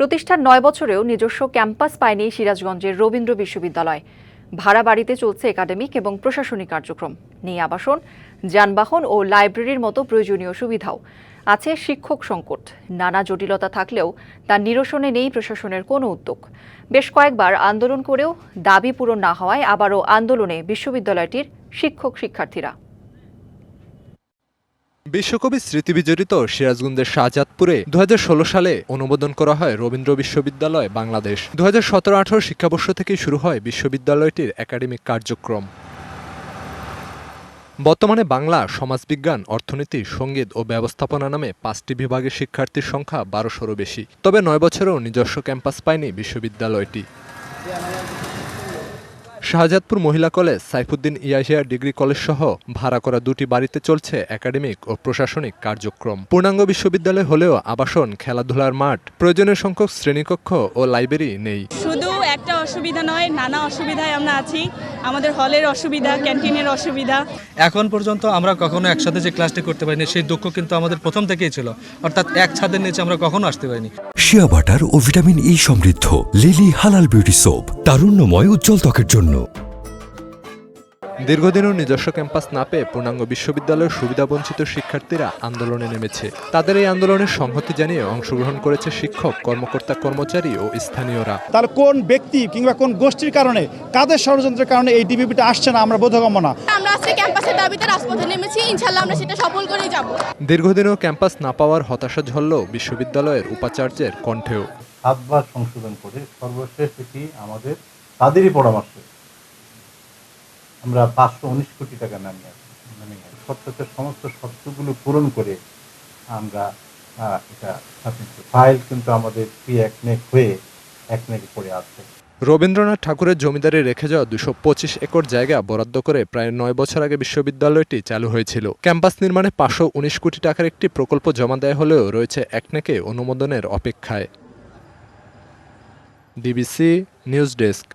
প্রতিষ্ঠার নয় বছরেও নিজস্ব ক্যাম্পাস পায়নি সিরাজগঞ্জের রবীন্দ্র বিশ্ববিদ্যালয়। ভাড়া বাড়িতে চলছে একাডেমিক এবং প্রশাসনিক কার্যক্রম। নেই আবাসন, যানবাহন ও লাইব্রেরির মতো প্রয়োজনীয় সুবিধাও। আছে শিক্ষক সংকট। নানা জটিলতা থাকলেও তার নিরসনে নেই প্রশাসনের কোনো উদ্যোগ। বেশ কয়েকবার আন্দোলন করেও দাবি পূরণ না হওয়ায় আবারও আন্দোলনে বিশ্ববিদ্যালয়টির শিক্ষক শিক্ষার্থীরা বিশ্বকবি স্মৃতিবিজড়িত সিরাজগঞ্জের শাহজাদপুরে দু হাজার ষোলো সালে অনুমোদন করা হয় রবীন্দ্র বিশ্ববিদ্যালয় বাংলাদেশ। দু হাজার সতেরো আঠারো শিক্ষাবর্ষ থেকেই শুরু হয় বিশ্ববিদ্যালয়টির একাডেমিক কার্যক্রম। বর্তমানে বাংলা সমাজবিজ্ঞান, অর্থনীতি, সংগীত ও ব্যবস্থাপনা নামে পাঁচটি বিভাগের শিক্ষার্থীর সংখ্যা বারোশোরও বেশি। তবে নয় বছরেও নিজস্ব ক্যাম্পাস পায়নি বিশ্ববিদ্যালয়টি। শাহজাদপুর মহিলা college Saifuddin Yahya degree college সহ ভাড়া করা দুটি বাড়িতে চলছে একাডেমিক ও প্রশাসনিক কার্যক্রম। পূর্ণাঙ্গ বিশ্ববিদ্যালয় হলেও আবাসন খেলাধুলার মাঠ প্রয়োজনীয় সংখ্যক শ্রেণীকক্ষ ও লাইব্রেরি নেই। শুধু একটা অসুবিধা নয় নানা অসুবিধায় আমরা আছি। আমাদের হলের অসুবিধা ক্যান্টিনের অসুবিধা। এখন পর্যন্ত আমরা কখনো একসাথে যে ক্লাসটি করতে পারিনি সেই দুঃখ কিন্তু আমাদের প্রথম থেকেই ছিল। অর্থাৎ এক ছাদের নিচে আমরা কখনো আসতে পারিনি। শিয়া বাটার ও ভিটামিন ই সমৃদ্ধ লিলি হালাল বিউটি সোপ তারুণ্যময় উজ্জ্বল ত্বকের জন্য। দীর্ঘদিনও নিজস্ব ক্যাম্পাস না পেয়ে পূর্ণাঙ্গ বিশ্ববিদ্যালয়ের সুবিধাবঞ্চিত শিক্ষার্থীরা আন্দোলনে নেমেছে। তাদের এই আন্দোলনের সংহতি জানিয়ে অংশগ্রহণ করেছে শিক্ষক কর্মকর্তা কর্মচারী ও স্থানীয়রা। তার কোন ব্যক্তি কিংবা কোন গোষ্ঠীর কারণে কাদের ষড়যন্ত্রের কারণে এই ডিবিপিটা আসছে না আমরা বোধগম্য না? আমরা আজকে ক্যাম্পাসের দাবিতে রাজপথে নেমেছি ইনশাল্লাহ আমরা সেটা সফল করেই যাব। দীর্ঘদিনও ক্যাম্পাস না পাওয়ার হতাশা ঝরল বিশ্ববিদ্যালয়ের উপাচার্যের কণ্ঠেও। সাতবার সংশোধন করে সর্বশেষ এটি আমাদের তাদেরই পরামর্শে আমরা পাঁচশো উনিশ কোটি টাকা নামিয়ে নামিয়ে আসি সমস্ত শর্তগুলো পূরণ করে আমরা এটা ফাইল কিন্তু আমাদের পি একনেক হয়ে একনেক পড়ে আছে। রবীন্দ্রনাথ ঠাকুরের জমিদারি রেখে যাওয়া দুশো পঁচিশ একর জায়গা বরাদ্দ করে প্রায় নয় বছর আগে বিশ্ববিদ্যালয়টি চালু হয়েছিল। ক্যাম্পাস নির্মাণে পাঁচশো উনিশ কোটি টাকার একটি প্রকল্প জমা দেয়া হলেও রয়েছে একনেকে অনুমোদনের অপেক্ষায়। DBC news desk.